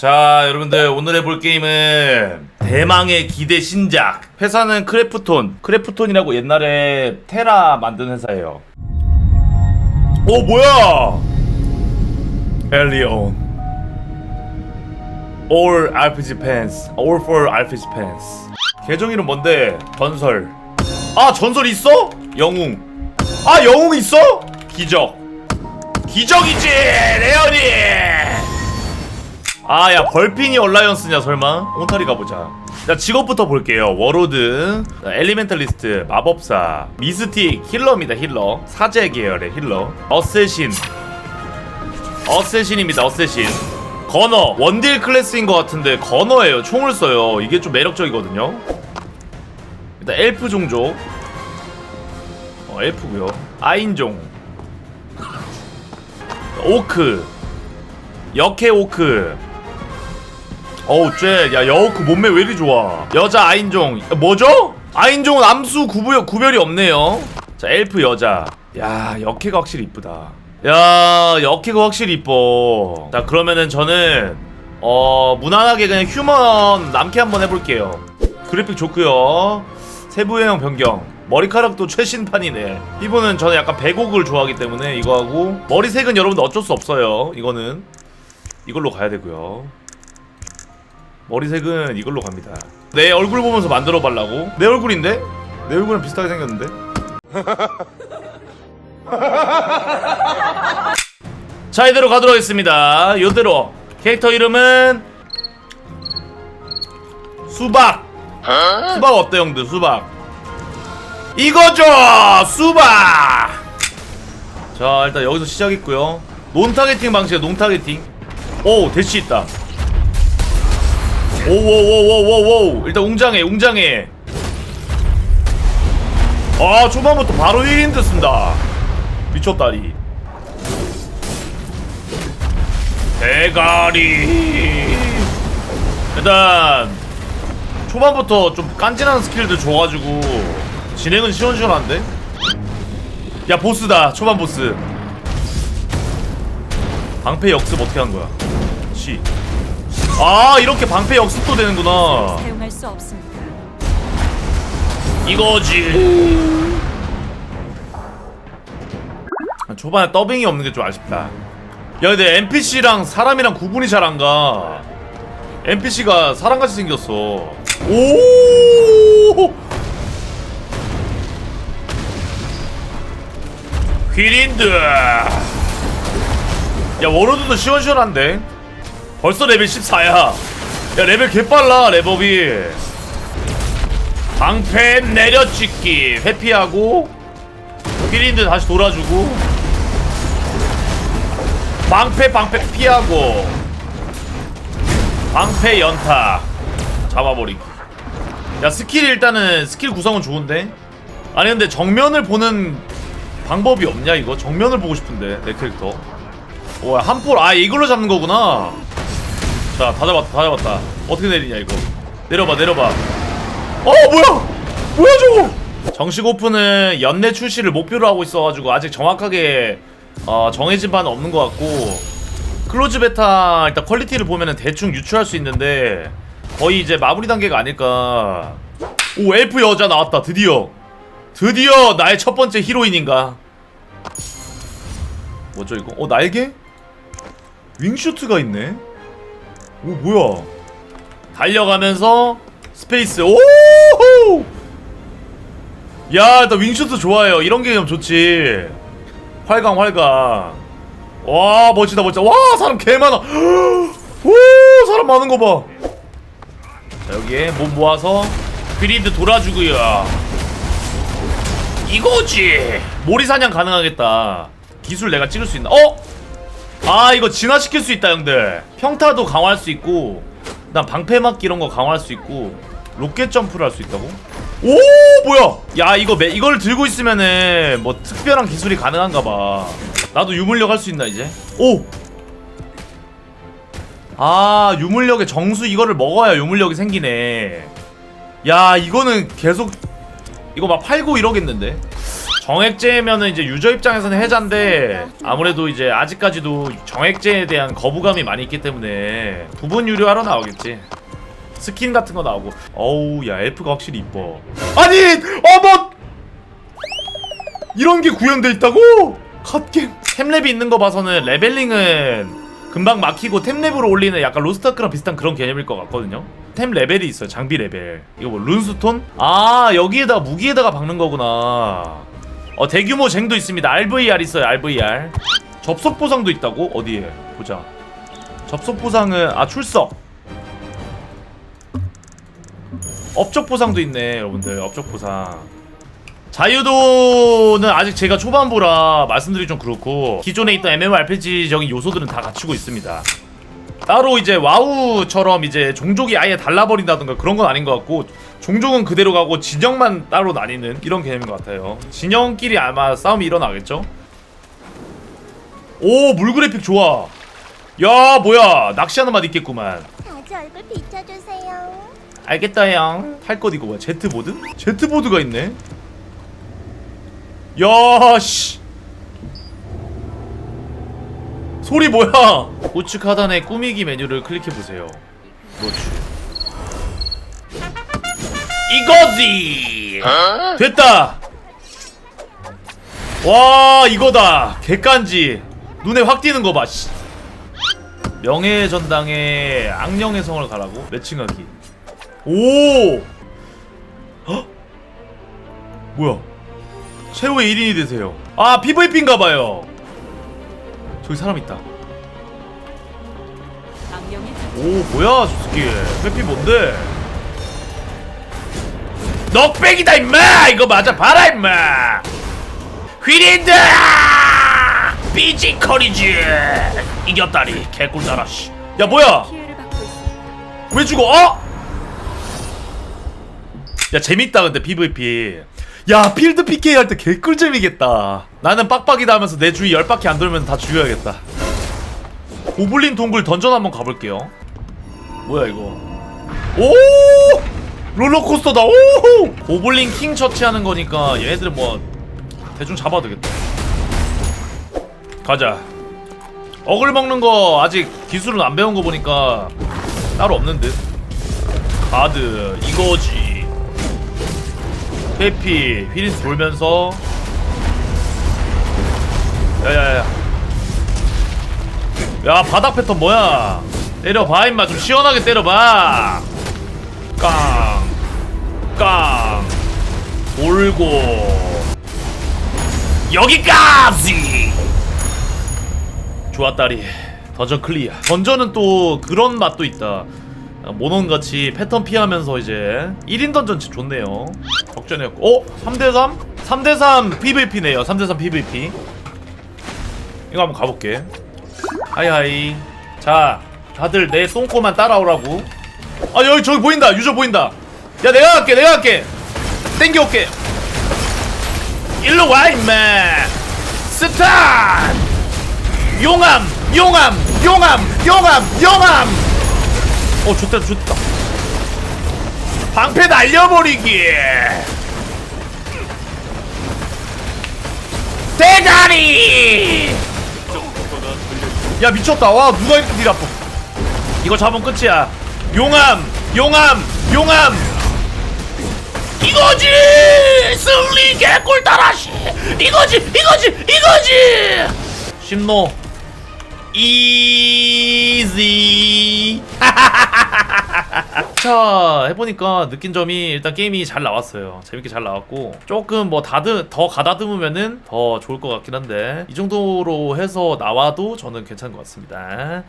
자 여러분들 오늘 해볼 게임은 대망의 기대 신작. 회사는 크래프톤. 크래프톤이라고 옛날에 테라 만든 회사예요. 오 뭐야? 엘리온. All RPG Fans. All for RPG Fans. 계정 이름 뭔데? 전설. 아 전설 있어? 영웅. 아 영웅 있어? 기적. 기적이지 레온이 아 야 벌핀이 얼라이언스냐 설마? 온타리 가보자. 자 직업부터 볼게요. 워로드 자, 엘리멘탈리스트 마법사 미스틱 힐러입니다 힐러. 사제 계열의 힐러. 어쌔신. 어쌔신입니다 어쌔신. 건어. 원딜 클래스인 것 같은데 건어예요. 총을 써요. 이게 좀 매력적이거든요. 일단 엘프 종족. 어 엘프고요. 아인종. 오크. 역해 오크 어우 쟤야 여오크 몸매 왜 이리 좋아? 여자 아인종 야, 뭐죠? 아인종은 암수 구별, 구별이 없네요. 자 엘프 여자. 야 역해가 확실히 이쁘다. 야 역해가 확실히 이뻐. 자 그러면은 저는 어 무난하게 그냥 휴먼 남캐 한번 해볼게요. 그래픽 좋고요. 세부형 변경. 머리카락도 최신판이네. 피부는 저는 약간 백옥을 좋아하기 때문에 이거 하고 머리색은 여러분들 어쩔 수 없어요 이거는. 이걸로 가야 되고요 머리색은 이걸로 갑니다. 내 얼굴 보면서 만들어 발라고? 내 얼굴인데? 내 얼굴은 비슷하게 생겼는데? 자 이대로 가도록 하겠습니다. 이대로. 캐릭터 이름은 수박. 수박 어때 형들? 수박. 이거죠! 수박! 자 일단 여기서 시작했고요. 논타겟팅 방식이야 논타겟팅. 오 대시 있다 오오오오오오 일단 웅장해 웅장해 아 초반부터 바로 1인드 쓴다 미쳤다리 대가리 일단 초반부터 좀 깐진한 스킬들 줘가지고 진행은 시원시원한데? 야 보스다 초반 보스 방패 역습 어떻게 한 거야? 시. 아 이렇게 방패 역습도 되는구나. 사용할 수 없습니다. 이거지. 초반에 더빙이 없는 게 좀 아쉽다. 야 근데 NPC랑 사람이랑 구분이 잘 안 가. NPC가 사람같이 생겼어. 오! 휘린드. 야 워로드도 시원시원한데. 벌써 레벨 14야. 야 레벨 개빨라 레버비. 방패 내려찍기. 회피하고 휘린드 다시 돌아주고 방패 방패 피하고 방패 연타 잡아버리기. 야 스킬 일단은 스킬 구성은 좋은데? 아니 근데 정면을 보는 방법이 없냐 이거? 정면을 보고 싶은데 내 캐릭터. 오한폴아 이걸로 잡는 거구나 자 다. 잡았다 다 잡았다. 어떻게 내리냐 이거? 내려봐 내려봐. 어 뭐야? 뭐야 저거? 정식 오픈은 연내 출시를 목표로 하고 있어가지고 아직 정확하게 어, 정해진 바는 없는 것 같고 클로즈 베타 일단 퀄리티를 보면은 대충 유추할 수 있는데 거의 이제 마무리 단계가 아닐까. 오 엘프 여자 나왔다 드디어. 드디어 나의 첫 번째 히로인인가? 뭐죠 이거? 어 날개? 윙슈트가 있네 오 뭐야 달려가면서 스페이스 오! 야, 나 윙슈트 좋아해요. 이런 개념 좋지. 활강 활강. 와, 멋지다 멋지다. 와, 사람 개 많아. 오, 사람 많은 거 봐. 자, 여기에 몸 모아서 그리드 돌아주고요. 이거지. 모리 사냥 가능하겠다. 기술 내가 찍을 수 있나? 어? 아, 이거 진화시킬 수 있다, 형들. 평타도 강화할 수 있고, 난 방패 맞기 이런 거 강화할 수 있고, 로켓 점프를 할 수 있다고? 오 뭐야? 야 이거 매, 이걸 들고 있으면은 뭐 특별한 기술이 가능한가 봐. 나도 유물력 할 수 있나 이제? 오 아 유물력의 정수 이거를 먹어야 유물력이 생기네. 야 이거는 계속 이거 막 팔고 이러겠는데 정액제면은 이제 유저 입장에서는 해자인데 아무래도 이제 아직까지도 정액제에 대한 거부감이 많이 있기 때문에 부분 유료하러 나오겠지. 스킨 같은 거 나오고. 어우 야 엘프가 확실히 이뻐. 아니 어머 이런 게 구현돼 있다고? 갓겜. 템랩이 있는 거 봐서는 레벨링은 금방 막히고 템랩으로 올리는 약간 로스트아크랑 비슷한 그런 개념일 것 같거든요. 템 레벨이 있어요. 장비 레벨. 이거 뭐 룬스톤? 아 여기에다가 무기에다가 박는 거구나. 어 대규모 쟁도 있습니다. RVR 있어요. RVR. 접속 보상도 있다고? 어디에? 보자. 접속 보상은 아 출석. 업적 보상도 있네, 여러분들. 업적 보상. 자유도는 아직 제가 초반부라 말씀드리기 좀 그렇고 기존에 있던 MMORPG적인 요소들은 다 갖추고 있습니다. 따로 이제 와우처럼 이제 종족이 아예 달라버린다던가 그런 건 아닌 것 같고 종족은 그대로 가고 진영만 따로 나뉘는 이런 개념인 것 같아요. 진영끼리 아마 싸움이 일어나겠죠? 오, 물 그래픽 좋아. 야, 뭐야. 낚시하는 맛 있겠구만. 다시 얼굴 비춰주세요. 알겠다 형. 할것 이거 뭐야? 제트보드? 제트보드가 있네. 야 씨. 소리 뭐야? 우측 하단의 꾸미기 메뉴를 클릭해 보세요. 그렇지. 이거지. 됐다. 와 이거다. 객간지. 눈에 확 띄는 거 봐. 씨. 명예의 전당에 악령의 성을 가라고? 매칭하기. 오! 헉? 뭐야? 최후의 1인이 되세요. 아, PVP인가봐요. 저기 사람 있다. 오, 뭐야, 저 새끼. 회피 뭔데? 넉백이다, 임마! 이거 맞아, 봐라, 임마! 휘린드! 피지컬이지! 이겼다리, 개꿀다라, 씨. 야, 뭐야! 왜 죽어? 어? 야 재밌다 근데 PVP 야 필드 PK 할 때 개꿀잼이겠다 나는 빡빡이다 하면서 내 주위 열 바퀴 안 돌면 다 죽여야겠다 고블린 동굴 던전 한번 가볼게요 뭐야 이거 오 롤러코스터다. 오 고블린 킹 처치하는 거니까 얘네들은 뭐 대충 잡아도 되겠다. 가자. 어글 먹는 거 아직 기술은 안 배운 거 보니까 따로 없는 듯. 가드 이거지. 회피 휘린스 돌면서. 야야야. 야 바닥 패턴 뭐야? 때려봐 임마. 좀 시원하게 때려봐. 깡 깡 돌고 여기까지. 좋았다리 던전 클리어. 던전은 또 그런 맛도 있다. 모논같이 패턴 피하면서 이제 1인 던전 진짜 좋네요. 적전이었고. 어? 3대3? 3대3 PVP네요. 3대3 PVP 이거 한번 가볼게. 하이하이. 자 다들 내 똥꼬만 따라오라고. 아 여기 저기 보인다. 유저 보인다 야 내가 갈게 내가 갈게. 땡겨올게. 일로 와 임마. 스탄! 용암 용암 용암 용암 용암! 어 좋다 좋다. 방패 날려버리기. 대가리! 야 미쳤다. 와 누가 이렇게 딜 아파? 이거 잡으면 끝이야. 용암 용암 용암 이거지! 승리 개꿀 따라시! 이거지 이거지 이거지! 심노 이지. 자 해보니까 느낀 점이 일단 게임이 잘 나왔어요. 재밌게 잘 나왔고 조금 뭐 다드 더 가다듬으면은 더 좋을 것 같긴 한데 이 정도로 해서 나와도 저는 괜찮은 것 같습니다